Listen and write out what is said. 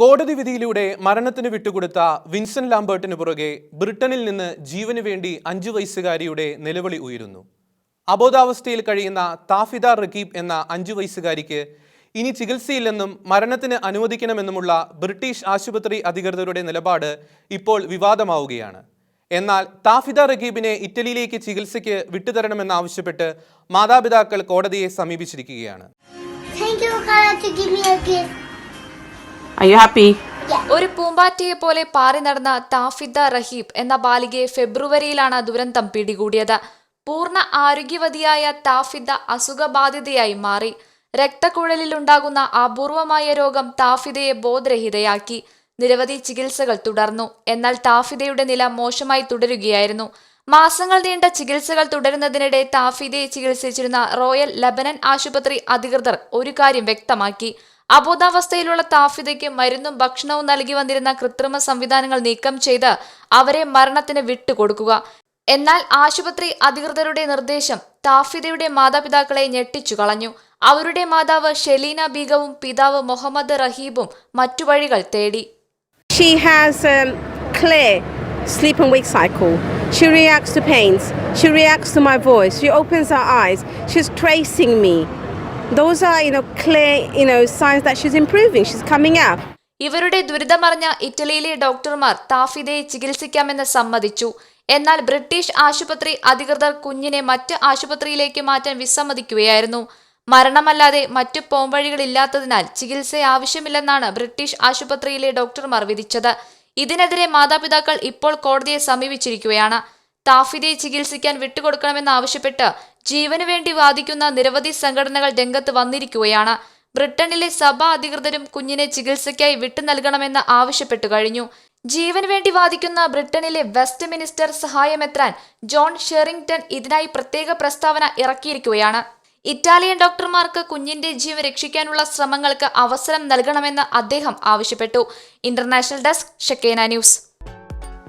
കോടതി വിധിയിലൂടെ മരണത്തിന് വിട്ടുകൊടുത്ത വിൻസെന്റ് ലാംബേർട്ടിന് പുറകെ ബ്രിട്ടനിൽ നിന്ന് ജീവന് വേണ്ടി അഞ്ചു വയസ്സുകാരിയുടെ നിലവിളി ഉയരുന്നു. അബോധാവസ്ഥയിൽ കഴിയുന്ന താഫിദ റക്കീബ് എന്ന അഞ്ചു വയസ്സുകാരിക്ക് ഇനി ചികിത്സയില്ലെന്നും മരണത്തിന് അനുവദിക്കണമെന്നുമുള്ള ബ്രിട്ടീഷ് ആശുപത്രി അധികൃതരുടെ നിലപാട് ഇപ്പോൾ വിവാദമാവുകയാണ്. എന്നാൽ താഫിദ റക്കീബിനെ ഇറ്റലിയിലേക്ക് ചികിത്സയ്ക്ക് വിട്ടുതരണമെന്നാവശ്യപ്പെട്ട് മാതാപിതാക്കൾ കോടതിയെ സമീപിച്ചിരിക്കുകയാണ്. Thank you, me a gift. Are you happy? ഒരു പൂമ്പാറ്റയെ പോലെ പാറി നടന്ന താഫിദ റഹീബ് എന്ന ബാലികയെ ഫെബ്രുവരിയിലാണ് ദുരന്തം പിടികൂടിയത്. പൂർണ ആരോഗ്യവതിയായ താഫിദ അസുഖബാധിതയായി മാറി. രക്തക്കുഴലിലുണ്ടാകുന്ന അപൂർവമായ രോഗം താഫിദയെ ബോധരഹിതയാക്കി. നിരവധി ചികിത്സകൾ തുടർന്നു. എന്നാൽ താഫിദയുടെ നില മോശമായി തുടരുകയായിരുന്നു. മാസങ്ങൾ നീണ്ട ചികിത്സകൾ തുടരുന്നതിനിടെ താഫിദയെ ചികിത്സിച്ചിരുന്ന റോയൽ ലബനൻ ആശുപത്രി അധികൃതർ ഒരു കാര്യം വ്യക്തമാക്കി. അബോധാവസ്ഥയിലുള്ള താഫിദയ്ക്ക് മരുന്നും ഭക്ഷണവും നൽകി വന്നിരുന്ന കൃത്രിമ സംവിധാനങ്ങൾ നീക്കം ചെയ്ത് അവരെ മരണത്തിന് വിട്ടുകൊടുക്കുക എന്നാൽ ആശുപത്രി അധികൃതരുടെ നിർദ്ദേശം താഫിദയുടെ മാതാപിതാക്കളെ ഞെട്ടിച്ചു കളഞ്ഞു അവരുടെ മാതാവ് ഷെലീന ബീഗവും പിതാവ് മുഹമ്മദ് റഹീബും മറ്റു വഴികൾ തേടി sleep and wake cycle. She reacts to pains. She reacts to my voice. She opens her eyes. She's tracing me. Those are, you know, clear, you know, signs that she's improving. She's coming out. ഇവരുടെ ദുരിതമറിഞ്ഞ ഇറ്റലിയിലെ ഡോക്ടർമാർ താഫിദയെ ചികിത്സിക്കാമെന്ന് സമ്മതിച്ചു എന്നാൽ British ആശുപത്രി അധികൃതർ കുഞ്ഞിനെ മറ്റ് ആശുപത്രിയിലേക്ക് മാറ്റാൻ വിസമ്മതിക്കുകയായിരുന്നു മരണമല്ലാതെ മറ്റു പോംവഴികളില്ലാത്തതിനാൽ ചികിത്സ ആവശ്യമില്ലെന്നാണ് ബ്രിട്ടീഷ് ആശുപത്രിയിലെ ഡോക്ടർമാർ വിധിച്ചത് ഇതിനെതിരെ മാതാപിതാക്കൾ ഇപ്പോൾ കോടതിയെ സമീപിച്ചിരിക്കുകയാണ് താഫിദയെ ചികിത്സിക്കാൻ വിട്ടുകൊടുക്കണമെന്നാവശ്യപ്പെട്ട് ജീവന് വേണ്ടി വാദിക്കുന്ന നിരവധി സംഘടനകൾ രംഗത്ത് വന്നിരിക്കുകയാണ്. ബ്രിട്ടനിലെ സഭാ അധികൃതരും കുഞ്ഞിനെ ചികിത്സയ്ക്കായി വിട്ടു നൽകണമെന്ന് ആവശ്യപ്പെട്ടു കഴിഞ്ഞു. ജീവന് വേണ്ടി വാദിക്കുന്ന ബ്രിട്ടനിലെ വെസ്റ്റ് മിനിസ്റ്റർ സഹായമെത്രാൻ ജോൺ ഷെറിംഗ്ടൺ ഇതിനായി പ്രത്യേക പ്രസ്താവന ഇറക്കിയിരിക്കുകയാണ്. ഇറ്റാലിയൻ ഡോക്ടർമാർക്ക് കുഞ്ഞിന്റെ ജീവൻ രക്ഷിക്കാനുള്ള ശ്രമങ്ങൾക്ക് അവസരം നൽകണമെന്ന് അദ്ദേഹം ആവശ്യപ്പെട്ടു. International desk Shekinah news.